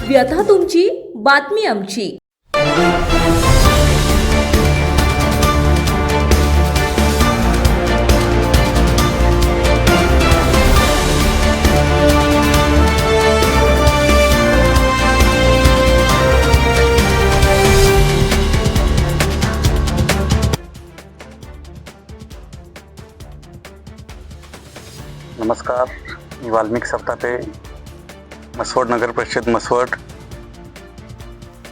व्यथा तुमची बातमी आमची. नमस्कार. मी वाल्मिक सप्तापे. मसवड नगर परिषद मसवड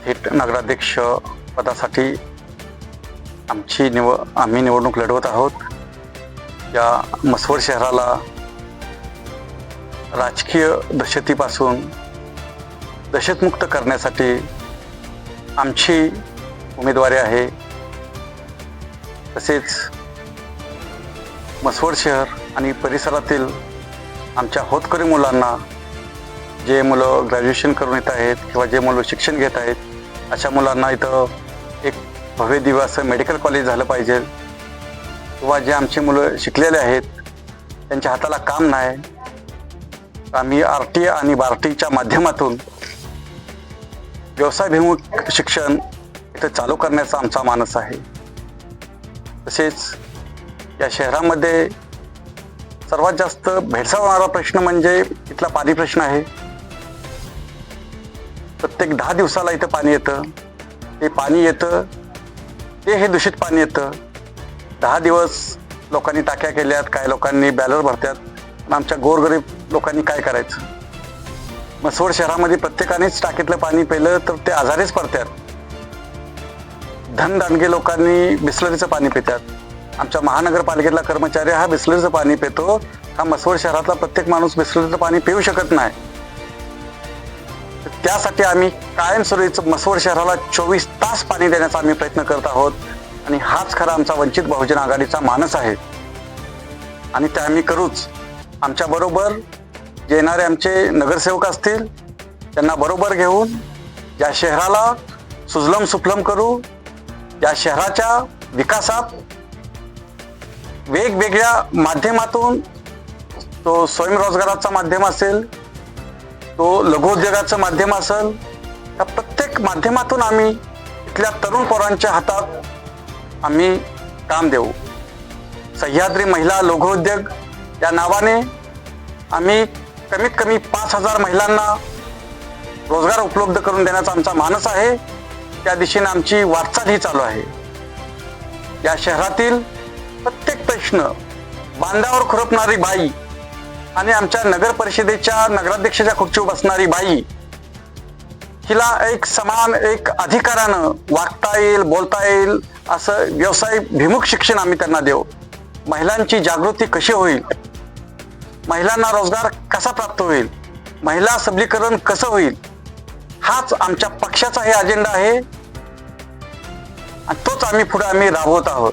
थेट नगराध्यक्ष पदासाठी आमची निव आम्ही निवडणूक लढवत आहोत. या मसवड शहराला राजकीय दहशतीपासून दहशतमुक्त करण्यासाठी आमची उमेदवारी आहे. तसेच मसवड शहर आणि परिसरातील आमच्या होतकरी मुलांना जे मुलं ग्रॅज्युएशन करून येत आहेत किंवा जे मुलं शिक्षण घेत आहेत अशा मुलांना इथं एक भव्य दिवस मेडिकल कॉलेज झालं पाहिजे. किंवा जे आमचे मुलं शिकलेले आहेत त्यांच्या हाताला काम नाही. आम्ही आर टी आणि बार्टीच्या माध्यमातून व्यवसायभिमुख शिक्षण इथं चालू करण्याचा आमचा मानस आहे. तसेच या शहरामध्ये सर्वात जास्त भेडसावणारा प्रश्न म्हणजे इथला पाणी प्रश्न आहे. प्रत्येक दहा दिवसाला इथं पाणी येतं. ते पाणी येतं ते हे दूषित पाणी येतं. दहा दिवस लोकांनी टाक्या केल्यात काही लोकांनी बॅलर भरतात पण आमच्या गोरगरीब लोकांनी काय करायचं? मसवड शहरामध्ये प्रत्येकानेच टाकीतलं पाणी पिलं तर ते आजारीच पडतात धनदांडगे लोकांनी बिस्लरीचं पाणी पितात आमच्या महानगरपालिकेतला कर्मचारी हा बिस्लरीचं पाणी पितो. हा मसवड शहरातला प्रत्येक माणूस बिस्लरीचं पाणी पिऊ शकत नाही. त्यासाठी आम्ही कायमस्वरूपी मसवड शहराला चोवीस तास पाणी देण्याचा आम्ही प्रयत्न करत आहोत. आणि हाच खरा आमचा वंचित बहुजन आघाडीचा मानस आहे. आणि ते आम्ही करूच. आमच्या बरोबर जे येणारे आमचे नगरसेवक असतील त्यांना बरोबर घेऊन या शहराला सुजलम सुफलम करू. या शहराच्या विकासात वेगवेगळ्या माध्यमातून तो स्वयंरोजगाराचा माध्यम असेल तो लघुउद्योगाचं माध्यम असेल या प्रत्येक माध्यमातून आम्ही इथल्या तरुण पोरांच्या हातात आम्ही काम देऊ. सह्याद्री महिला लघुउद्योग या नावाने आम्ही कमीत कमी पाच हजार महिलांना रोजगार उपलब्ध करून देण्याचा आमचा मानस आहे. त्या दिशेने आमची वाटचाल ही चालू आहे. या शहरातील प्रत्येक प्रश्न बांधावर खुरपणारी बाई आणि आमच्या नगर परिषदेच्या नगराध्यक्षाच्या खुर्चीवर बसणारी बाई हिला एक समान एक अधिकारानं वागता येईल बोलता येईल असं व्यवसाय भिमुख शिक्षण आम्ही त्यांना देऊ. महिलांची जागृती कशी होईल? महिलांना रोजगार कसा प्राप्त होईल? महिला सबलीकरण कसं होईल? हाच आमच्या पक्षाचा हे अजेंडा आहे. आणि तोच आम्ही पुढे आम्ही राबवत आहोत.